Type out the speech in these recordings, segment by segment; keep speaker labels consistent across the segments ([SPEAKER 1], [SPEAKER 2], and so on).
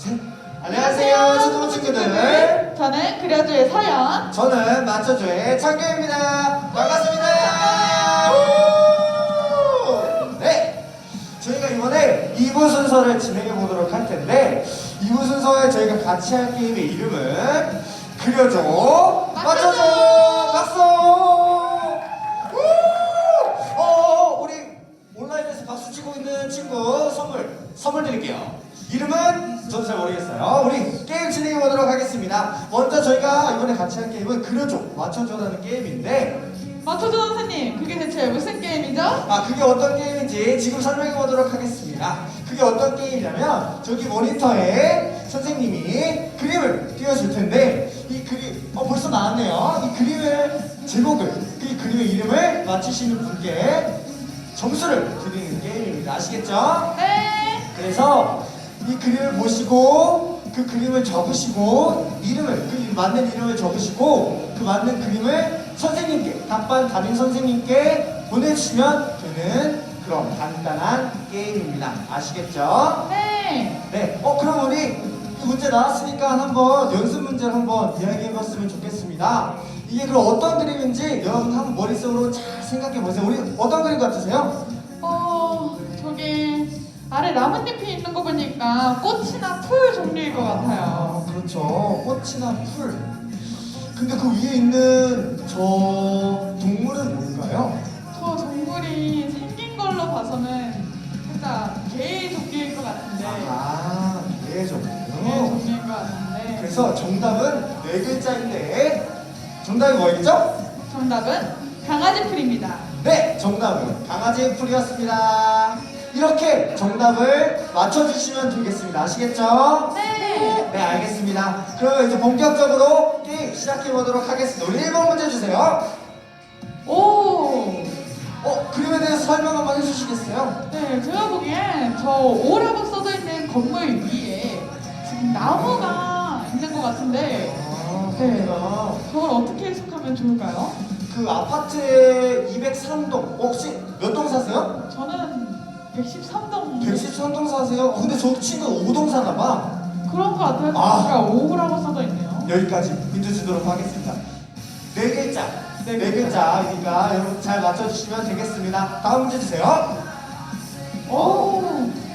[SPEAKER 1] 셋. 안녕하세요, 초등 친구들.
[SPEAKER 2] 저는 그려줘의 서연.
[SPEAKER 1] 저는 맞춰줘의 창규입니다. 반갑습니다. 우! 네. 저희가 이번에 2부 순서를 진행해 보도록 할 텐데, 2부 순서에 저희가 같이 할 게임의 이름은 그려줘, 맞춰줘, 박수! 우! 어, 우리 온라인에서 박수 치고 있는 친구 선물, 선물 드릴게요. 이름은 저도 잘 모르겠어요. 우리 게임 진행해 보도록 하겠습니다. 먼저 저희가 이번에 같이 할 게임은 그려줘, 맞춰줘라는 게임인데,
[SPEAKER 2] 맞춰줘 선생님, 그게 대체 무슨 게임이죠?
[SPEAKER 1] 아 그게 어떤 게임인지 지금 설명해 보도록 하겠습니다. 그게 어떤 게임이냐면 저기 모니터에 선생님이 그림을 띄워줄 텐데 이 그림 어 벌써 나왔네요. 이 그림을 제목을 이 그림의 이름을 맞히시는 분께 점수를 드리는 게임입니다. 아시겠죠?
[SPEAKER 2] 네.
[SPEAKER 1] 그래서 이 그림을 보시고 그 그림을 적으시고 이름을 그 맞는 이름을 적으시고 그 맞는 그림을 선생님께 답반 담임 선생님께 보내주시면 되는 그런 간단한 게임입니다. 아시겠죠?
[SPEAKER 2] 네.
[SPEAKER 1] 네. 어 그럼 우리 이 문제 나왔으니까 한번 연습 문제를 한번 이야기해봤으면 좋겠습니다. 이게 그럼 어떤 그림인지 여러분 한번 머릿속으로 잘 생각해 보세요. 우리 어떤 그림 같으세요?
[SPEAKER 2] 어, 저기 아래 나뭇잎이 있는 거 보니까 꽃이나 풀 종류일 것 같아요.
[SPEAKER 1] 아, 그렇죠. 꽃이나 풀. 근데 그 위에 있는 저 동물은 뭘까요?
[SPEAKER 2] 저 동물이 생긴 걸로 봐서는 살짝 개 종류일 것 같은데.
[SPEAKER 1] 아,
[SPEAKER 2] 네개
[SPEAKER 1] 정도요.
[SPEAKER 2] 종류일 것 같은데.
[SPEAKER 1] 그래서 정답은 네 글자인데 정답이 뭐였죠?
[SPEAKER 2] 정답은 강아지 풀입니다.
[SPEAKER 1] 네, 정답은 강아지 풀이었습니다. 이렇게 정답을 맞춰주시면 되겠습니다. 아시겠죠?
[SPEAKER 2] 네.
[SPEAKER 1] 네, 알겠습니다. 그러면 이제 본격적으로 게임 시작해 보도록 하겠습니다. 우리 1번 문제 주세요.
[SPEAKER 2] 오.
[SPEAKER 1] 어, 그림에 대해서 설명 한번 해주시겠어요?
[SPEAKER 2] 네, 제가 보기엔 저 오라고 써져 있는 건물 위에 지금 나무가 있는 것 같은데
[SPEAKER 1] 아,
[SPEAKER 2] 네.
[SPEAKER 1] 그렇구나.
[SPEAKER 2] 저걸 어떻게 해석하면 좋을까요?
[SPEAKER 1] 그 아파트의 203동 혹시 몇 동 사세요?
[SPEAKER 2] 저는 113동
[SPEAKER 1] 113동 사세요? 어, 근데 저 친구 5동 사나 봐.
[SPEAKER 2] 그런 것 같아요.
[SPEAKER 1] 아.
[SPEAKER 2] 아까 오라고 써져 있네요.
[SPEAKER 1] 여기까지 힌트 주도록 하겠습니다. 네 글자.
[SPEAKER 2] 네
[SPEAKER 1] 네 글자이니까 여러분 잘 맞춰주시면 되겠습니다. 다음 문제 주세요.
[SPEAKER 2] 오,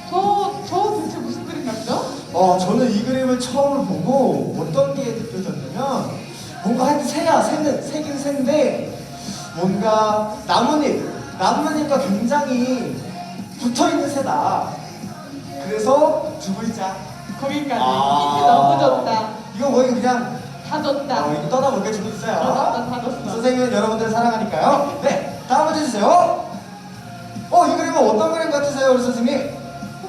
[SPEAKER 2] 저, 저 대체 무슨 그림 같죠?
[SPEAKER 1] 어, 저는 이 그림을 처음 보고 어떤 게 느껴졌냐면 뭔가 하여튼 새야, 새는, 새긴 새인데 뭔가 나뭇잎, 나뭇잎과 굉장히 붙어있는 새다. 그래서 두 글자.
[SPEAKER 2] 거기까지.
[SPEAKER 1] 아.
[SPEAKER 2] 힌트 너무 좋다.
[SPEAKER 1] 이거 거의 그냥
[SPEAKER 2] 다 줬다.
[SPEAKER 1] 어, 이거 떠나볼게 주고 있어요.
[SPEAKER 2] 다 줬다, 다 줬어.
[SPEAKER 1] 선생님은 여러분들 사랑하니까요. 네, 다음 문제 주세요. 어, 이 그림은 어떤 그림 같으세요, 우리 선생님?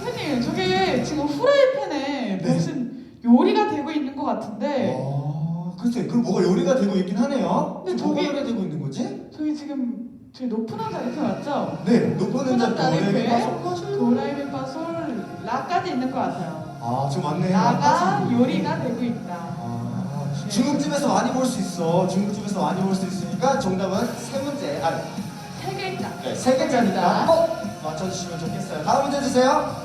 [SPEAKER 2] 선생님, 저게 지금 후라이팬에
[SPEAKER 1] 네.
[SPEAKER 2] 무슨 요리가 되고 있는 것 같은데
[SPEAKER 1] 어, 글쎄, 그럼 뭐가 요리가 되고 있긴 하네요.
[SPEAKER 2] 근데
[SPEAKER 1] 뭐가
[SPEAKER 2] 저기-
[SPEAKER 1] 요리되고 있는 거지?
[SPEAKER 2] 지금 저기 높은 하자 이렇게 왔죠?
[SPEAKER 1] 네, 높은
[SPEAKER 2] 하자
[SPEAKER 1] 도레미 파솔
[SPEAKER 2] 도라이미 파솔 라까지 있는 것 같아요.
[SPEAKER 1] 아, 좀 맞네.
[SPEAKER 2] 라가
[SPEAKER 1] 파솔.
[SPEAKER 2] 요리가 되고 있다.
[SPEAKER 1] 아, 중국집에서 많이 볼 수 있어. 중국집에서 많이 볼 수 있으니까 정답은 세 문제. 아,
[SPEAKER 2] 세 글자.
[SPEAKER 1] 네, 세 글자니까 꼭 맞춰주시면 좋겠어요. 다음 문제 주세요.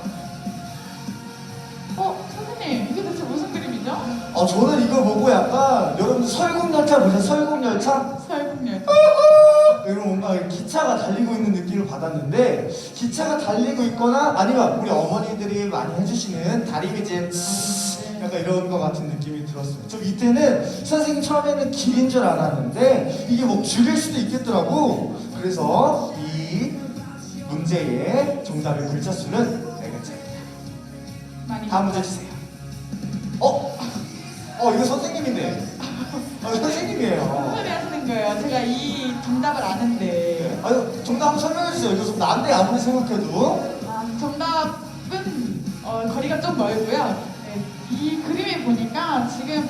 [SPEAKER 2] 어, 선생님, 이게 대체 무슨 그림이죠?
[SPEAKER 1] 어, 저는 이거 보고 약간 여러분 설국열차 보세요. 설국열차?
[SPEAKER 2] 설국 열.
[SPEAKER 1] 여러분 뭔가 기차가 달리고 있는 느낌을 받았는데 기차가 달리고 있거나 아니면 우리 어머니들이 많이 해주시는 다리미질 약간 이런 것 같은 느낌이 들었어요. 저 밑에는 선생님 처음에는 길인 줄 알았는데 이게 뭐 줄일 수도 있겠더라고. 그래서 이 문제의 정답의 글자 수는 네 글자입니다. 다음 문제 주세요. 어? 어 이거 선생님인데. 어, 선생님이에요.
[SPEAKER 2] 거예요. 제가 이 정답을 아는데.
[SPEAKER 1] 아유 정답 한번 설명해 주세요. 좀 난데 아무리 생각해도.
[SPEAKER 2] 아, 정답은 어, 거리가 좀 멀고요. 네, 이 그림을 보니까 지금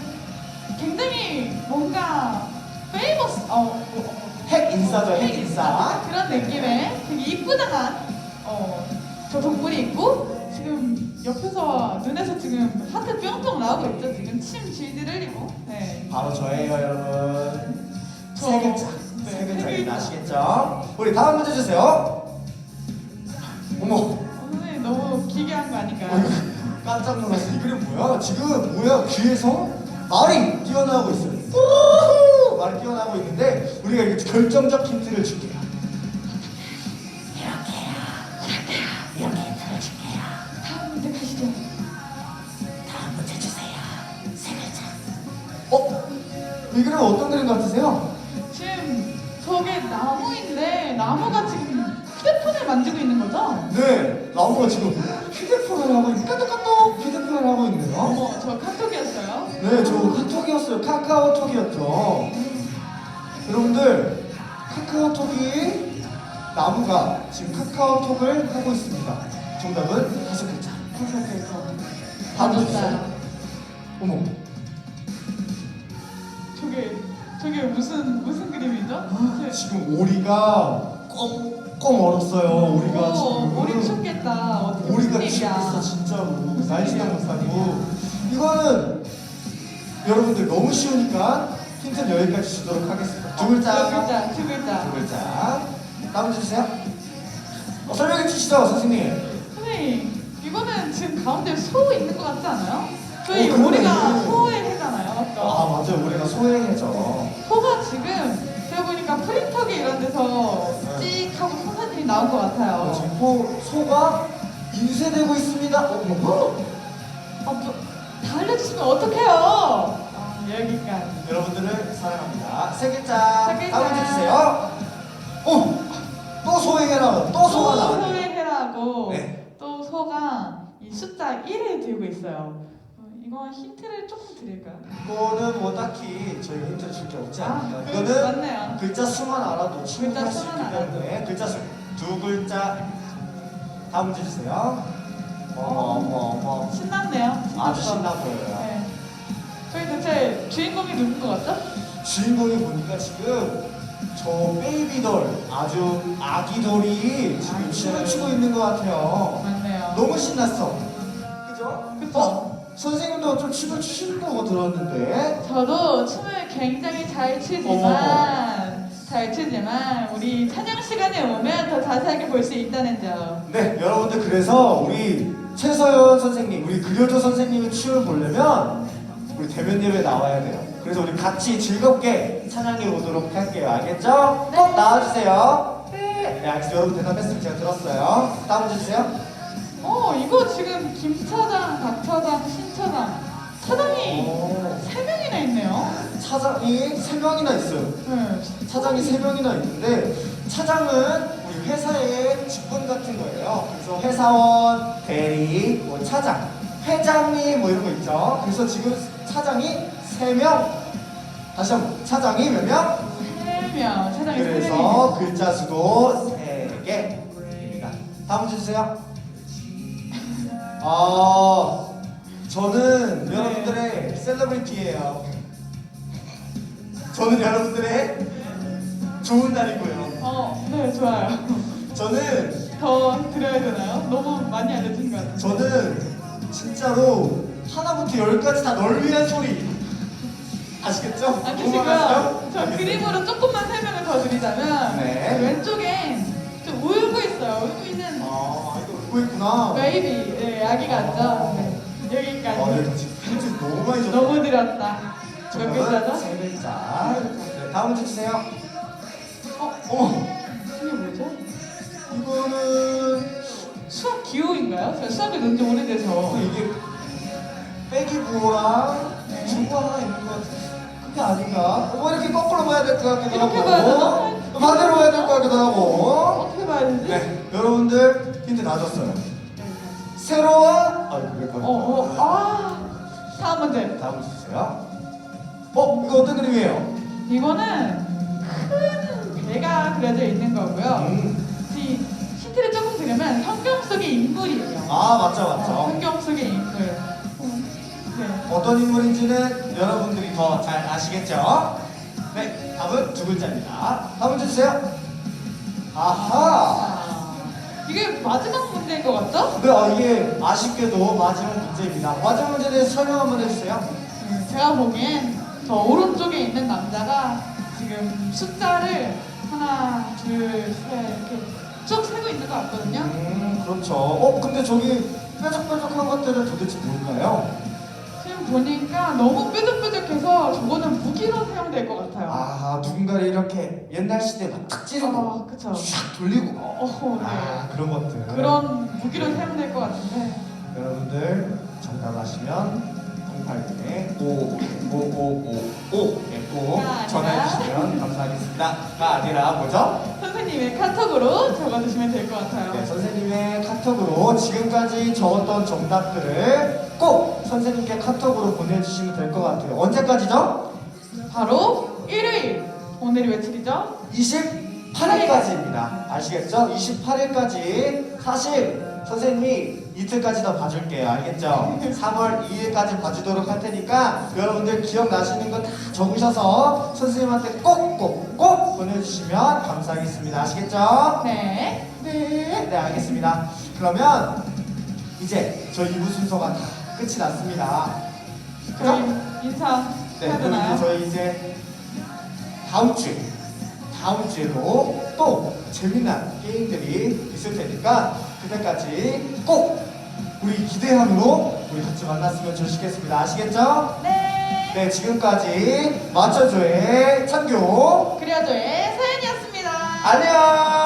[SPEAKER 2] 굉장히 뭔가 페이머스 어, 어, 어,
[SPEAKER 1] 핵 인싸죠,
[SPEAKER 2] 핵핵
[SPEAKER 1] 인싸.
[SPEAKER 2] 그런 느낌의 되게 이쁘장한 어, 저 동물이 있고 지금 옆에서 눈에서 지금 하트 뿅뿅 나오고 있죠. 지금 침 질질 흘리고. 네.
[SPEAKER 1] 바로 저예요, 여러분.
[SPEAKER 2] 저-
[SPEAKER 1] 세 글자.
[SPEAKER 2] 네,
[SPEAKER 1] 세. 글자. 아시겠죠? 우리 다음 문제 주세요. 어머.
[SPEAKER 2] 어, 선생님 너무 기괴한 거 아닌가요?
[SPEAKER 1] 깜짝 놀랐어. 이 그림 뭐야? 지금 뭐야? 귀에서 말이 뛰어나오고 있어요. 우후! 말이 뛰어나오고 있는데 우리가 이게 결정적 힌트를 줄게요.
[SPEAKER 2] 다음 문제 가시죠.
[SPEAKER 1] 어? 이 그림 어떤 그림 같으세요?
[SPEAKER 2] 저게 나무인데 나무가 지금 휴대폰을 만지고 있는 거죠?
[SPEAKER 1] 네, 나무가 지금 휴대폰을 하고 있는 까똑까똑 휴대폰을 하고 있네요.
[SPEAKER 2] 어머, 저 카톡이었어요.
[SPEAKER 1] 네, 저 카톡이었어요. 카카오톡이었죠. 여러분들, 카카오톡이 나무가 지금 카카오톡을 하고 있습니다. 정답은 다섯 글자.
[SPEAKER 2] 맞았어요.
[SPEAKER 1] 주세요. 어머,
[SPEAKER 2] 저게 저게 무슨 무슨 그림이죠?
[SPEAKER 1] 아, 지금 오리가 꽁꽁 얼었어요. 오리가
[SPEAKER 2] 오,
[SPEAKER 1] 지금.
[SPEAKER 2] 오 리 춥겠다. 어떻게
[SPEAKER 1] 오리가
[SPEAKER 2] 무슨 일이야?
[SPEAKER 1] 죽겠어 진짜로 날씨가 못 살고 이거는 여러분들 너무 쉬우니까 힌트는 여기까지 주도록 하겠습니다 두 글자
[SPEAKER 2] 두 글자, 두 글자.
[SPEAKER 1] 두 글자 다음 주세요 어, 설명해 주시죠 선생님
[SPEAKER 2] 선생님, 이거는 지금 가운데 소 있는 것 같지 않아요? 저희
[SPEAKER 1] 어, 그러네.
[SPEAKER 2] 오리가 소에 해잖아요,
[SPEAKER 1] 아
[SPEAKER 2] 맞죠?
[SPEAKER 1] 맞아요 우리가 소행해죠
[SPEAKER 2] 소가 지금 제가 보니까 프린터기 이런 데서 찍 하고 선사진이 나온 것
[SPEAKER 1] 어,
[SPEAKER 2] 같아요.
[SPEAKER 1] 지금 소, 소가 인쇄되고 있습니다 어, 뭐?
[SPEAKER 2] 아, 뭐, 다 알려주시면 어떡해요? 아, 여기까지.
[SPEAKER 1] 여러분들을 사랑합니다 세 글자
[SPEAKER 2] 세 글자.
[SPEAKER 1] 문제 주세요 어, 또 소행해라 또 소가
[SPEAKER 2] 또
[SPEAKER 1] 나왔네
[SPEAKER 2] 소외해라고
[SPEAKER 1] 네.
[SPEAKER 2] 또 소가 이 숫자 1을 들고 있어요. 어, 이거 힌트를 조금 드릴까요?
[SPEAKER 1] 이거는 뭐 딱히 저희가 힌트를 줄게 없지
[SPEAKER 2] 아,
[SPEAKER 1] 않나요?
[SPEAKER 2] 그-
[SPEAKER 1] 이거는
[SPEAKER 2] 맞네요.
[SPEAKER 1] 글자 수만 알아도 충분할 수
[SPEAKER 2] 수만
[SPEAKER 1] 있기
[SPEAKER 2] 알아도.
[SPEAKER 1] 때문에 글자 수 두 글자 다음 문제 주세요. 어머 어머 어머
[SPEAKER 2] 신났네요.
[SPEAKER 1] 아주
[SPEAKER 2] 신났어.
[SPEAKER 1] 신나 보여요.
[SPEAKER 2] 네. 저희 대체 주인공이 누군 것 같죠?
[SPEAKER 1] 주인공이 보니까 지금 저 베이비돌 아주 아기돌이 지금
[SPEAKER 2] 아기돌.
[SPEAKER 1] 춤을 추고 있는 것 같아요.
[SPEAKER 2] 맞네요.
[SPEAKER 1] 너무 신났어. 그죠?
[SPEAKER 2] 그쵸.
[SPEAKER 1] 어? 선생님도 좀 춤을 추시는 거고 들었는데
[SPEAKER 2] 저도 춤을 굉장히 잘 추지만 잘 추지만 우리 찬양 시간에 오면 더 자세하게 볼 수 있다는 점.
[SPEAKER 1] 네, 여러분들 그래서 우리 최서연 선생님, 우리 그려줘 선생님의 춤을 보려면 우리 대면 예배 나와야 돼요. 그래서 우리 같이 즐겁게 찬양해 오도록 할게요. 알겠죠?
[SPEAKER 2] 네.
[SPEAKER 1] 꼭 나와주세요. 네, 네, 알겠습니다. 여러분 대답했으면 제가 들었어요. 다음 주세요.
[SPEAKER 2] 어 이거 지금 김 차장, 박 차장, 신 차장 차장이
[SPEAKER 1] 오,
[SPEAKER 2] 세 명이나 있네요.
[SPEAKER 1] 차장이 세 명이나 있어요.
[SPEAKER 2] 네.
[SPEAKER 1] 차장이 세 명이나 있는데 차장은 우리 회사의 직분 같은 거예요. 그래서 회사원, 대리, 뭐 차장, 회장님 뭐 이런 거 있죠. 그래서 지금 차장이 세 명. 다시 한번 차장이 몇 명?
[SPEAKER 2] 세 명. 차장이 세
[SPEAKER 1] 그래서
[SPEAKER 2] 명.
[SPEAKER 1] 글자 수도 세 개입니다. 다음 문제 주세요. 아, 저는
[SPEAKER 2] 네.
[SPEAKER 1] 여러분들의 셀러브리티예요. 저는 여러분들의 좋은 날이고요.
[SPEAKER 2] 어, 네 좋아요.
[SPEAKER 1] 저는
[SPEAKER 2] 더 드려야 되나요? 너무 많이 알려준 것 같아요.
[SPEAKER 1] 저는 진짜로 하나부터 열까지 다 널 위한 소리 아시겠죠? 공감하시죠?
[SPEAKER 2] 저. 그림으로 조금만 설명을 더 드리자면
[SPEAKER 1] 네.
[SPEAKER 2] 왼쪽에 좀 울고 있어요. 울고 있는
[SPEAKER 1] 아, 있구나.
[SPEAKER 2] 베이비, 네, 아기가 앉아. 네,
[SPEAKER 1] 아,
[SPEAKER 2] 여기까지.
[SPEAKER 1] 내가 지금 힌트 너무 많이 줬다.
[SPEAKER 2] 너무
[SPEAKER 1] 정답은
[SPEAKER 2] 글자죠?
[SPEAKER 1] 세 글자. 네, 다음 문제 주세요.
[SPEAKER 2] 어,
[SPEAKER 1] 어머,
[SPEAKER 2] 이게 뭐죠?
[SPEAKER 1] 이거는
[SPEAKER 2] 수학 기호인가요? 제가 수학을 넣은 지 오래돼서.
[SPEAKER 1] 어, 이게 빼기 부호랑
[SPEAKER 2] 네.
[SPEAKER 1] 중고 하나 있는 것 같은데 그게 아닌가? 뭐 이렇게 거꾸로 봐야 될 것 같기도
[SPEAKER 2] 이렇게 봐야 되나?
[SPEAKER 1] 반대로 봐야 될 것 같기도 하고
[SPEAKER 2] 어떻게 봐야 되지?
[SPEAKER 1] 네, 여러분들 힌트 나줬어요. 세로와 아 그게
[SPEAKER 2] 어, 어, 아. 다음 문제.
[SPEAKER 1] 다음 주세요. 어 이거 어떤 그림이에요?
[SPEAKER 2] 이거는 큰 배가 그려져 있는 거고요.
[SPEAKER 1] 음.
[SPEAKER 2] 이 힌트를 조금 드리면 성경 속의 인물이에요.
[SPEAKER 1] 아 맞죠
[SPEAKER 2] 어,
[SPEAKER 1] 맞죠.
[SPEAKER 2] 성경 속의 인물. 어, 네.
[SPEAKER 1] 어떤 인물인지는 여러분들이 더 잘 아시겠죠? 네, 답은 두 글자입니다. 다음 문제 주세요. 아하.
[SPEAKER 2] 아, 마지막 문제인 것 같죠?
[SPEAKER 1] 네, 어, 이게 아쉽게도 마지막 문제입니다. 마지막 문제에 대해서 설명 한번 해주세요.
[SPEAKER 2] 음, 제가 보기엔 저 오른쪽에 있는 남자가 지금 숫자를 하나, 둘, 셋 이렇게 쭉 세고 있는 것 같거든요.
[SPEAKER 1] 음, 그렇죠. 어, 근데 저기 뾰족뾰족한 것들은 도대체 뭘까요?
[SPEAKER 2] 지금 보니까 너무 뾰족뾰족해서 저거는 무기로 사용될 것 같아요.
[SPEAKER 1] 아 누군가를 이렇게 옛날 시대 막탁 찌르고
[SPEAKER 2] 아, 그쵸.
[SPEAKER 1] 샥 돌리고
[SPEAKER 2] 어허, 네.
[SPEAKER 1] 아 그런 것들
[SPEAKER 2] 그런 무기로 사용될 것 같은데.
[SPEAKER 1] 여러분들 정답하시면 08에 5555
[SPEAKER 2] 꼭가
[SPEAKER 1] 전화해 주시면 감사하겠습니다.가 아니라 뭐죠?
[SPEAKER 2] 선생님의 카톡으로 적어주시면 될 것 같아요.
[SPEAKER 1] 네, 선생님의 카톡으로 지금까지 적었던 정답들을 꼭 선생님께 카톡으로 보내주시면 될 것 같아요. 언제까지죠?
[SPEAKER 2] 바로 일요일. 오늘이 며칠이죠?
[SPEAKER 1] 28일까지입니다. 아시겠죠? 28일까지 사실 선생님이 이틀까지 더 봐줄게요. 알겠죠? 3월 2일까지 봐주도록 할 테니까 여러분들 기억나시는 거 다 적으셔서 선생님한테 꼭꼭 꼭 보내주시면 감사하겠습니다. 아시겠죠?
[SPEAKER 2] 네.
[SPEAKER 1] 네, 네 알겠습니다. 그러면 이제 저희 2부 순서가 다 끝이 났습니다.
[SPEAKER 2] 저희
[SPEAKER 1] 그죠?
[SPEAKER 2] 인사
[SPEAKER 1] 네,
[SPEAKER 2] 해야
[SPEAKER 1] 그럼
[SPEAKER 2] 되나요?
[SPEAKER 1] 저희 이제 다음 주 다음 주에도 또 재미난 게임들이 있을 테니까 그때까지 꼭 우리 기대함으로 우리 같이 만났으면 좋겠습니다. 아시겠죠?
[SPEAKER 2] 네.
[SPEAKER 1] 네, 지금까지 맞춰줘의 창규
[SPEAKER 2] 그려줘의 서연이었습니다.
[SPEAKER 1] 안녕.